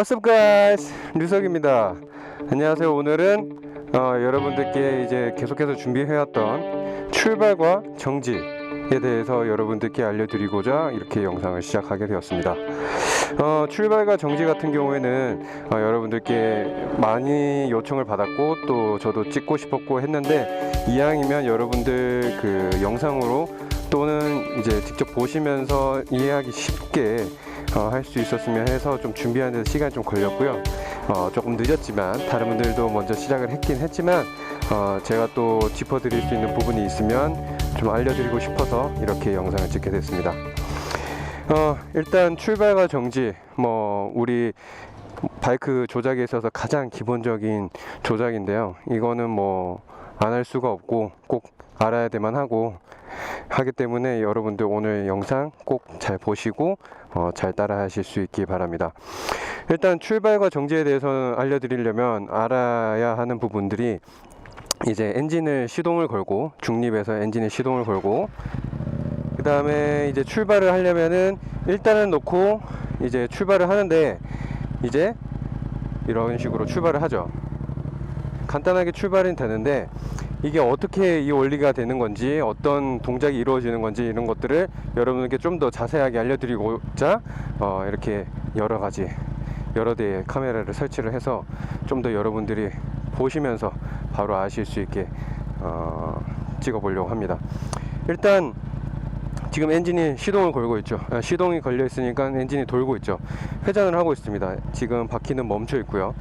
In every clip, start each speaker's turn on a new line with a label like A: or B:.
A: What's up guys 류석입니다. 안녕하세요. 오늘은 어, 여러분들께 이제 계속해서 준비해왔던 출발과 정지에 대해서 여러분들께 알려드리고자 이렇게 영상을 시작하게 되었습니다. 어, 출발과 정지 같은 경우에는 어, 여러분들께 많이 요청을 받았고 또 저도 찍고 싶었고 했는데 이왕이면 여러분들 그 영상으로 또는 이제 직접 보시면서 이해하기 쉽게 어, 할 수 있었으면 해서 좀 준비하는 데 시간이 좀 걸렸고요. 어, 조금 늦었지만 다른 분들도 먼저 시작을 했긴 했지만 어, 제가 또 짚어드릴 수 있는 부분이 있으면 좀 알려드리고 싶어서 이렇게 영상을 찍게 됐습니다. 어, 일단 출발과 정지, 뭐 우리 바이크 조작에 있어서 가장 기본적인 조작인데요. 이거는 뭐 안 할 수가 없고 꼭 알아야 되만 하고 하기 때문에 여러분들 오늘 영상 꼭 잘 보시고 어, 잘 따라 하실 수 있기 바랍니다. 일단 출발과 정지에 대해서 알려드리려면 알아야 하는 부분들이 이제 엔진을 시동을 걸고 중립에서 엔진에 시동을 걸고 그 다음에 이제 출발을 하려면은 일단은 놓고 이제 출발을 하는데 이제 이런 식으로 출발을 하죠. 간단하게 출발이 되는데 이게 어떻게 이 원리가 되는 건지 어떤 동작이 이루어지는 건지 이런 것들을 여러분에게 좀더 자세하게 알려드리고자 어, 이렇게 여러 가지 여러 대의 카메라를 설치를 해서 좀 더 여러분들이 보시면서 바로 아실 수 있게 어, 찍어 보려고 합니다. 일단 지금 엔진이 시동을 걸고 있죠. 아, 시동이 걸려 있으니까 엔진이 돌고 있죠. 회전을 하고 있습니다. 지금 바퀴는 멈춰 있고요.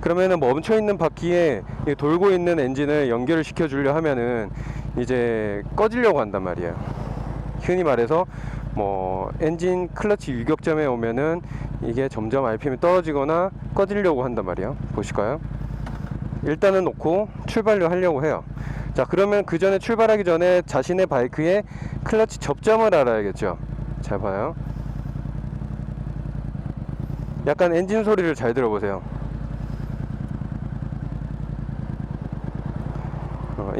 A: 그러면은 멈춰 있는 바퀴에 이 돌고 있는 엔진을 연결을 시켜 주려 하면은 이제 꺼지려고 한단 말이에요. 흔히 말해서 뭐 엔진 클러치 유격점에 오면은 이게 점점 RPM이 떨어지거나 꺼지려고 한단 말이에요. 보실까요? 일단은 놓고 출발을 하려고 해요. 자, 그러면 그 전에 출발하기 전에 자신의 바이크의 클러치 접점을 알아야겠죠. 잘 봐요. 약간 엔진 소리를 잘 들어보세요.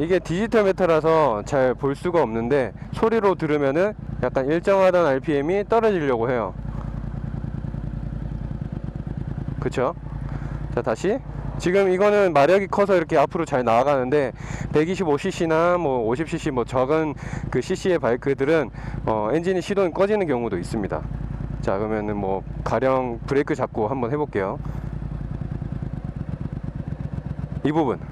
A: 이게 디지털 메타라서 잘 볼 수가 없는데 소리로 들으면은 약간 일정하던 RPM이 떨어지려고 해요. 그쵸? 자, 다시. 지금 이거는 마력이 커서 이렇게 앞으로 잘 나아가는데 125cc나 뭐 50cc 뭐 적은 그 cc의 바이크들은 어, 엔진이 시동이 꺼지는 경우도 있습니다. 자, 그러면은 뭐 가령 브레이크 잡고 한번 해볼게요. 이 부분.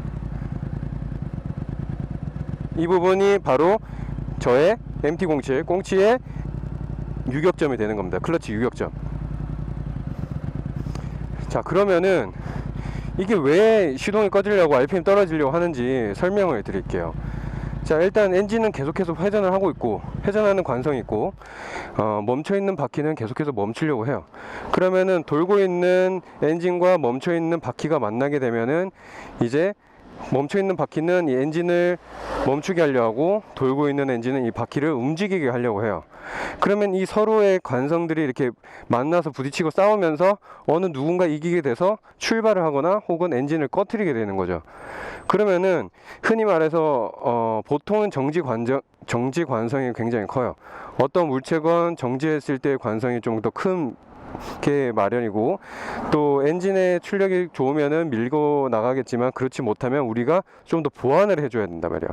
A: 이 부분이 바로 저의 MT07 꽁치의 유격점이 되는 겁니다. 클러치 유격점. 자, 그러면은 이게 왜 시동이 꺼지려고 RPM 떨어지려고 하는지 설명을 드릴게요. 자, 일단 엔진은 계속해서 회전을 하고 있고, 회전하는 관성이 있고, 어, 멈춰 있는 바퀴는 계속해서 멈추려고 해요. 그러면은 돌고 있는 엔진과 멈춰 있는 바퀴가 만나게 되면은 이제 멈춰 있는 바퀴는 이 엔진을 멈추게 하려 하고 돌고 있는 엔진은 이 바퀴를 움직이게 하려고 해요. 그러면 이 서로의 관성들이 이렇게 만나서 부딪히고 싸우면서 어느 누군가 이기게 돼서 출발을 하거나 혹은 엔진을 꺼트리게 되는 거죠. 그러면은 흔히 말해서 어, 보통은 정지 관정 정지 관성이 굉장히 커요. 어떤 물체건 정지했을 때 관성이 좀 더 큰 게 마련이고 또 엔진의 출력이 좋으면은 밀고 나가겠지만 그렇지 못하면 우리가 좀 더 보완을 해줘야 된단 말이야.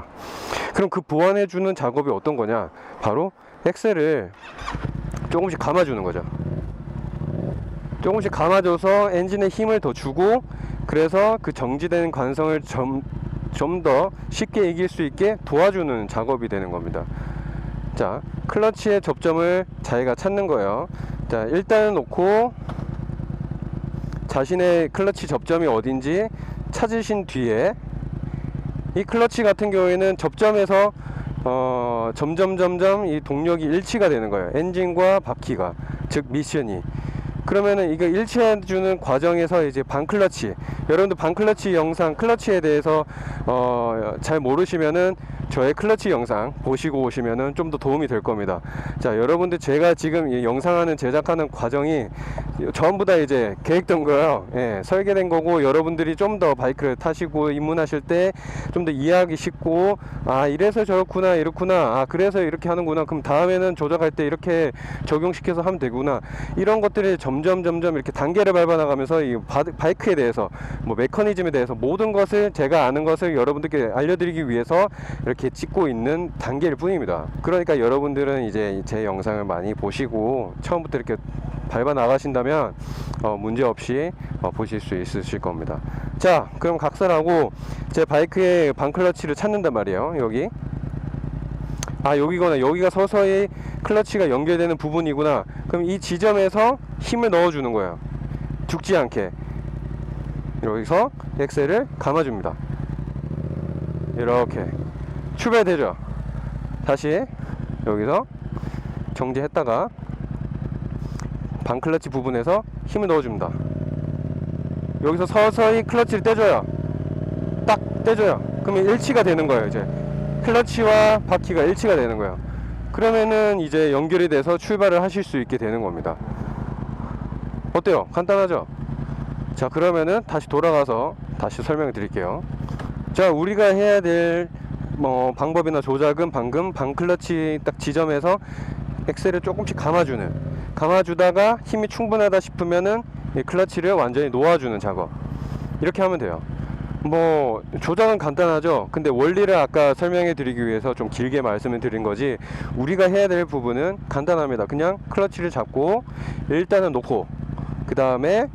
A: 그럼 그 보완해주는 작업이 어떤 거냐? 바로 엑셀을 조금씩 감아주는 거죠. 조금씩 감아줘서 엔진에 힘을 더 주고 그래서 그 정지된 관성을 좀 좀 더 쉽게 이길 수 있게 도와주는 작업이 되는 겁니다. 자, 클러치의 접점을 자기가 찾는 거예요. 자, 일단은 놓고 자신의 클러치 접점이 어딘지 찾으신 뒤에 이 클러치 같은 경우에는 접점에서 어, 점점 점점 이 동력이 일치가 되는 거예요. 엔진과 바퀴가 즉 미션이 그러면은 이거 일치해 주는 과정에서 이제 반클러치 여러분들 반클러치 영상 클러치에 대해서 어, 잘 모르시면은 저의 클러치 영상 보시고 오시면은 좀 더 도움이 될 겁니다. 자, 여러분들 제가 지금 이 영상하는 제작하는 과정이 전부 다 이제 계획된 거예요. 예, 설계된 거고 여러분들이 좀 더 바이크를 타시고 입문하실 때 좀 더 이해하기 쉽고 아 이래서 저렇구나 이렇구나 아 그래서 이렇게 하는구나 그럼 다음에는 조작할 때 이렇게 적용시켜서 하면 되구나 이런 것들이 점 점점 점점 이렇게 단계를 밟아 나가면서 이 바, 바이크에 대해서 뭐 메커니즘에 대해서 모든 것을 제가 아는 것을 여러분들께 알려드리기 위해서 이렇게 찍고 있는 단계일 뿐입니다. 그러니까 여러분들은 이제 제 영상을 많이 보시고 처음부터 이렇게 밟아 나가신다면 어, 문제 없이 어, 보실 수 있으실 겁니다. 자, 그럼 각설하고 제 바이크의 반클러치를 찾는단 말이에요. 여기. 아, 여기거나 여기가 서서히 클러치가 연결되는 부분이구나. 그럼 이 지점에서 힘을 넣어주는 거예요. 죽지 않게. 여기서 엑셀을 감아줍니다. 이렇게 출발되죠. 다시 여기서 정지했다가 반클러치 부분에서 힘을 넣어줍니다. 여기서 서서히 클러치를 떼줘요. 딱 떼줘요. 그러면 일치가 되는 거예요. 이제 클러치와 바퀴가 일치가 되는 거예요. 그러면은 이제 연결이 돼서 출발을 하실 수 있게 되는 겁니다. 어때요? 간단하죠? 자 그러면은 다시 돌아가서 다시 설명을 드릴게요. 자 우리가 해야 될 뭐 방법이나 조작은 방금 반클러치 딱 지점에서 엑셀을 조금씩 감아주는 감아주다가 힘이 충분하다 싶으면은 이 클러치를 완전히 놓아주는 작업 이렇게 하면 돼요. 뭐 조작은 간단하죠. 근데 원리를 아까 설명해 드리기 위해서 좀 길게 말씀을 드린 거지 우리가 해야 될 부분은 간단합니다. 그냥 클러치를 잡고 일단은 놓고 그 다음에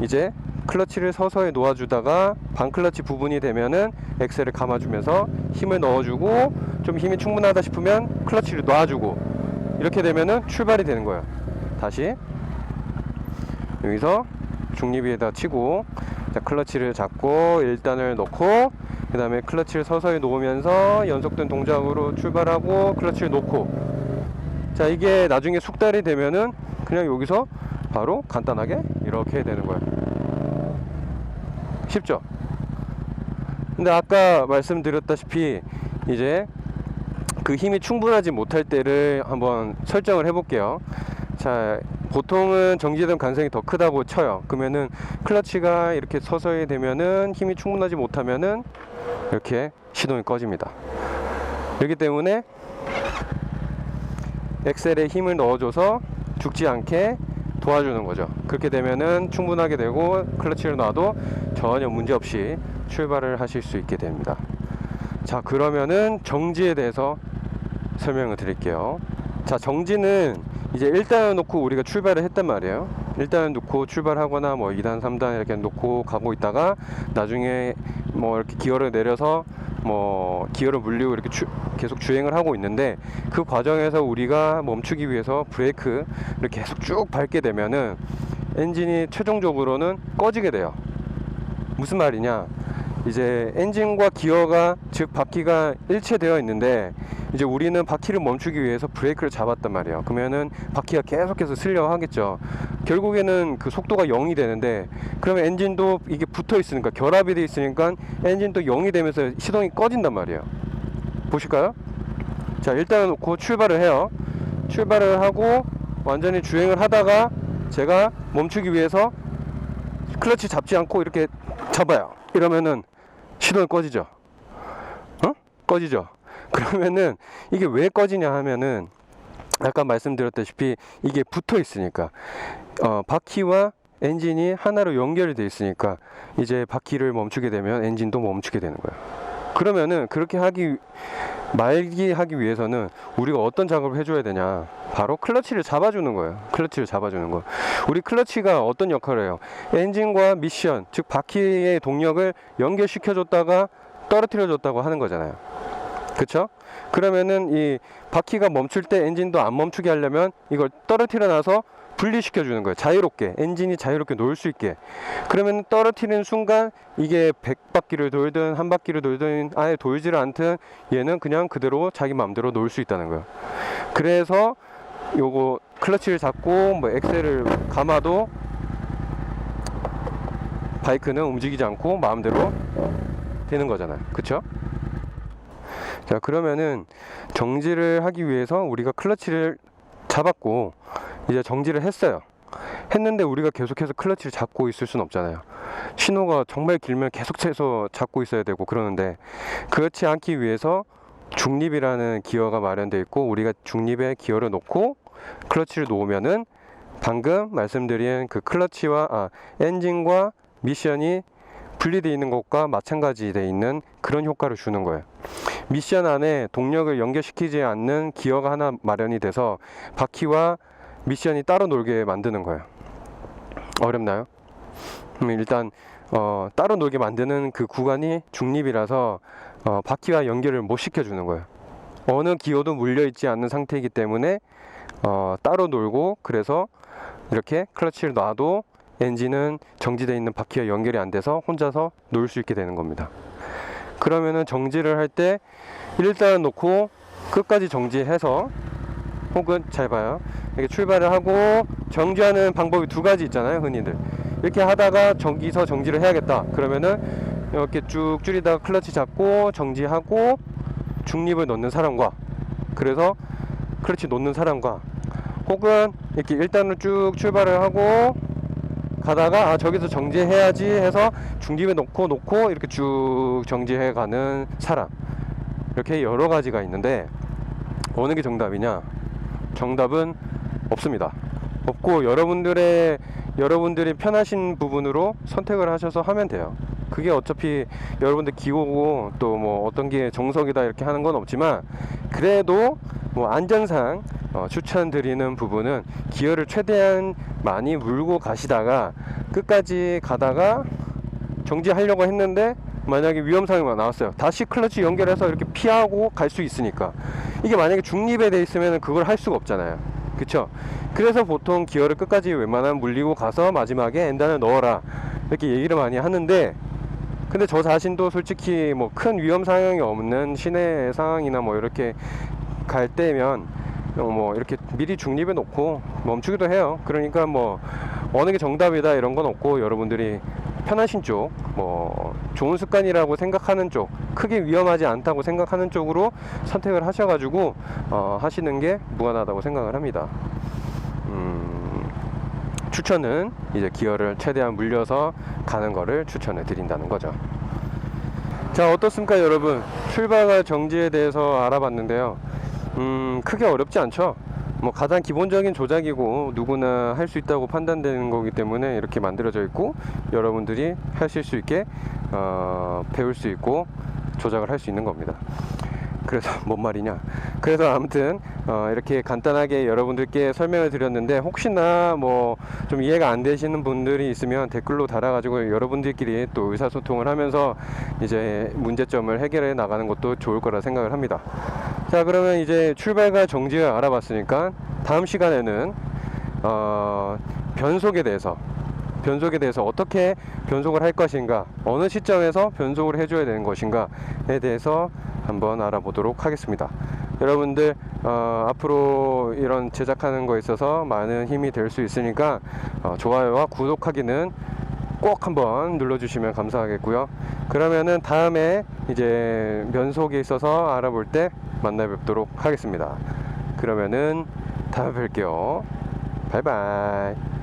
A: 이제 클러치를 서서히 놓아주다가 반클러치 부분이 되면은 엑셀을 감아주면서 힘을 넣어주고 좀 힘이 충분하다 싶으면 클러치를 놔주고 이렇게 되면은 출발이 되는 거예요. 다시 여기서 중립위에다 치고 자, 클러치를 잡고 1단을 넣고 그 다음에 클러치를 서서히 놓으면서 연속된 동작으로 출발하고 클러치를 놓고. 자 이게 나중에 숙달이 되면은 그냥 여기서 바로 간단하게 이렇게 되는 거예요 쉽죠? 근데 아까 말씀드렸다시피 이제 그 힘이 충분하지 못할 때를 한번 설정을 해 볼게요. 자 보통은 정지된 가능성이 더 크다고 쳐요. 그러면은 클러치가 이렇게 서서히 되면은 힘이 충분하지 못하면은 이렇게 시동이 꺼집니다. 그렇기 때문에 엑셀에 힘을 넣어줘서 죽지 않게 도와주는 거죠. 그렇게 되면은 충분하게 되고 클러치를 놔도 전혀 문제 없이 출발을 하실 수 있게 됩니다. 자 그러면은 정지에 대해서 설명을 드릴게요. 자 정지는 이제 1단을 놓고 우리가 출발을 했단 말이에요. 1단을 놓고 출발하거나 뭐 2단 3단 이렇게 놓고 가고 있다가 나중에 뭐 이렇게 기어를 내려서 뭐 기어를 물리고 이렇게 주- 계속 주행을 하고 있는데 그 과정에서 우리가 멈추기 위해서 브레이크를 계속 쭉 밟게 되면은 엔진이 최종적으로는 꺼지게 돼요. 무슨 말이냐 이제 엔진과 기어가 즉 바퀴가 일체되어 있는데 이제 우리는 바퀴를 멈추기 위해서 브레이크를 잡았단 말이에요. 그러면은 바퀴가 계속해서 슬려 하겠죠. 결국에는 그 속도가 0이 되는데 그러면 엔진도 이게 붙어 있으니까 결합이 돼 있으니까 엔진도 0이 되면서 시동이 꺼진단 말이에요. 보실까요? 자, 일단 놓고 출발을 해요. 출발을 하고 완전히 주행을 하다가 제가 멈추기 위해서 클러치 잡지 않고 이렇게 잡아요. 이러면은 시동이 꺼지죠. 어? 꺼지죠. 그러면은 이게 왜 꺼지냐 하면은 아까 말씀드렸다시피 이게 붙어 있으니까 어, 바퀴와 엔진이 하나로 연결이 돼 있으니까 이제 바퀴를 멈추게 되면 엔진도 멈추게 되는 거예요. 그러면은 그렇게 하기 말기 하기 위해서는 우리가 어떤 작업을 해줘야 되냐 바로 클러치를 잡아주는 거예요. 클러치를 잡아주는 거. 우리 클러치가 어떤 역할을 해요? 엔진과 미션 즉 바퀴의 동력을 연결시켜 줬다가 떨어뜨려 줬다고 하는 거잖아요. 그쵸? 그러면은 이 바퀴가 멈출 때 엔진도 안 멈추게 하려면 이걸 떨어뜨려 놔서 분리시켜 주는 거예요. 자유롭게. 엔진이 자유롭게 놀 수 있게. 그러면 떨어뜨리는 순간 이게 100바퀴를 돌든 한 바퀴를 돌든 아예 돌지를 않든 얘는 그냥 그대로 자기 마음대로 놀 수 있다는 거예요. 그래서 요거 클러치를 잡고 뭐 엑셀을 감아도 바이크는 움직이지 않고 마음대로 되는 거잖아요. 그쵸? 자 그러면은 정지를 하기 위해서 우리가 클러치를 잡았고 이제 정지를 했어요. 했는데 우리가 계속해서 클러치를 잡고 있을 수는 없잖아요. 신호가 정말 길면 계속해서 잡고 있어야 되고 그러는데 그렇지 않기 위해서 중립이라는 기어가 마련되어 있고 우리가 중립에 기어를 놓고 클러치를 놓으면은 방금 말씀드린 그 클러치와 아, 엔진과 미션이 분리되어 있는 것과 마찬가지 돼 있는 그런 효과를 주는 거예요. 미션 안에 동력을 연결시키지 않는 기어가 하나 마련이 돼서 바퀴와 미션이 따로 놀게 만드는 거예요. 어렵나요? 음, 일단 어, 따로 놀게 만드는 그 구간이 중립이라서 어, 바퀴와 연결을 못 시켜주는 거예요. 어느 기어도 물려 있지 않는 상태이기 때문에 어, 따로 놀고 그래서 이렇게 클러치를 놔도 엔진은 정지되어 있는 바퀴와 연결이 안 돼서 혼자서 놀 수 있게 되는 겁니다. 그러면은 정지를 할 때 일단 놓고 끝까지 정지해서 혹은 잘 봐요. 이렇게 출발을 하고 정지하는 방법이 두 가지 있잖아요, 흔히들. 이렇게 하다가 저기서 정지를 해야겠다. 그러면은 이렇게 쭉 줄이다가 클러치 잡고 정지하고 중립을 넣는 사람과 그래서 클러치 놓는 사람과 혹은 이렇게 일단은 쭉 출발을 하고 가다가 아 저기서 정지해야지 해서 중립에 놓고 놓고 이렇게 쭉 정지해 가는 사람. 이렇게 여러 가지가 있는데 어느 게 정답이냐? 정답은 없습니다. 없고 여러분들의 여러분들이 편하신 부분으로 선택을 하셔서 하면 돼요. 그게 어차피 여러분들 기호고 또 뭐 어떤 게 정석이다 이렇게 하는 건 없지만 그래도 뭐 안전상 어, 추천드리는 부분은 기어를 최대한 많이 물고 가시다가 끝까지 가다가 정지하려고 했는데 만약에 위험 상황이 나왔어요. 다시 클러치 연결해서 이렇게 피하고 갈 수 있으니까 이게 만약에 중립에 돼 있으면 그걸 할 수가 없잖아요. 그쵸? 그래서 보통 기어를 끝까지 웬만하면 물리고 가서 마지막에 엔단을 넣어라 이렇게 얘기를 많이 하는데 근데 저 자신도 솔직히 뭐 큰 위험 상황이 없는 시내 상황이나 뭐 이렇게 갈 때면 어, 뭐 이렇게 미리 중립에 놓고 멈추기도 해요. 그러니까 뭐 어느 게 정답이다 이런 건 없고 여러분들이 편하신 쪽, 뭐 좋은 습관이라고 생각하는 쪽, 크게 위험하지 않다고 생각하는 쪽으로 선택을 하셔가지고 어, 하시는 게 무관하다고 생각을 합니다. 음, 추천은 이제 기어를 최대한 물려서 가는 거를 추천을 드린다는 거죠. 자 어떻습니까 여러분 출발과 정지에 대해서 알아봤는데요 음 크게 어렵지 않죠. 뭐 가장 기본적인 조작이고 누구나 할 수 있다고 판단되는 거기 때문에 이렇게 만들어져 있고 여러분들이 하실 수 있게 어, 배울 수 있고 조작을 할 수 있는 겁니다 그래서 뭔 말이냐. 그래서 아무튼 어, 이렇게 간단하게 여러분들께 설명을 드렸는데 혹시나 뭐 좀 이해가 안 되시는 분들이 있으면 댓글로 달아가지고 여러분들끼리 또 의사소통을 하면서 이제 문제점을 해결해 나가는 것도 좋을 거라 생각을 합니다. 자 그러면 이제 출발과 정지를 알아봤으니까 다음 시간에는 어, 변속에 대해서 변속에 대해서 어떻게 변속을 할 것인가 어느 시점에서 변속을 해줘야 되는 것인가에 대해서 한번 알아보도록 하겠습니다 여러분들 어, 앞으로 이런 제작하는 거에 있어서 많은 힘이 될 수 있으니까 어, 좋아요와 구독하기는 꼭 한번 눌러주시면 감사하겠고요. 그러면은 다음에 이제 면속에 있어서 알아볼 때 만나 뵙도록 하겠습니다. 그러면은 다음에 뵐게요. 바이바이.